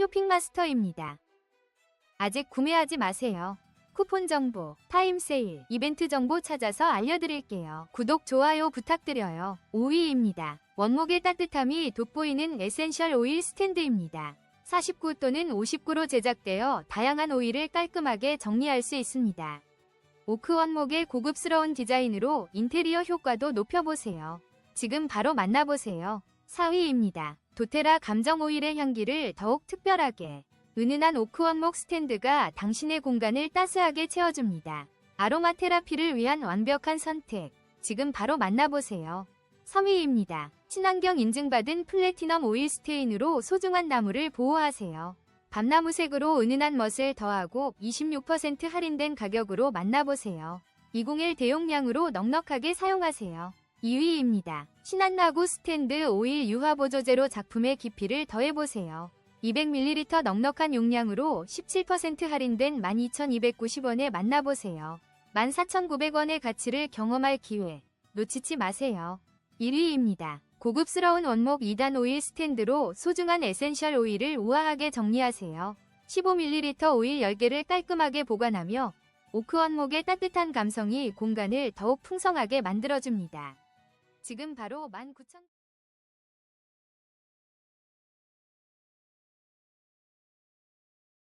쇼핑마스터입니다. 아직 구매하지 마세요. 쿠폰 정보, 타임 세일, 이벤트 정보 찾아서 알려드릴게요. 구독, 좋아요 부탁드려요. 5위입니다. 원목의 따뜻함이 돋보이는 에센셜 오일 스탠드입니다. 49 또는 59로 제작되어 다양한 오일을 깔끔하게 정리할 수 있습니다. 오크 원목의 고급스러운 디자인으로 인테리어 효과도 높여보세요. 지금 바로 만나보세요. 4위입니다. 도테라 감정 오일의 향기를 더욱 특별하게 은은한 오크 원목 스탠드가 당신의 공간을 따스하게 채워줍니다. 아로마 테라피를 위한 완벽한 선택. 지금 바로 만나보세요. 3위입니다. 친환경 인증받은 플래티넘 오일 스테인으로 소중한 나무를 보호하세요. 밤나무색으로 은은한 멋을 더하고 26% 할인된 가격으로 만나보세요. 201 대용량으로 넉넉하게 사용하세요. 2위입니다. 신한나구 스탠드 오일 유화보조제로 작품의 깊이를 더해보세요. 200ml 넉넉한 용량으로 17% 할인된 12,290원에 만나보세요. 14,900원의 가치를 경험할 기회 놓치지 마세요. 1위입니다. 고급스러운 원목 2단 오일 스탠드로 소중한 에센셜 오일을 우아하게 정리하세요. 15ml 오일 10개를 깔끔하게 보관하며 오크 원목의 따뜻한 감성이 공간을 더욱 풍성하게 만들어줍니다. 지금 바로 19,000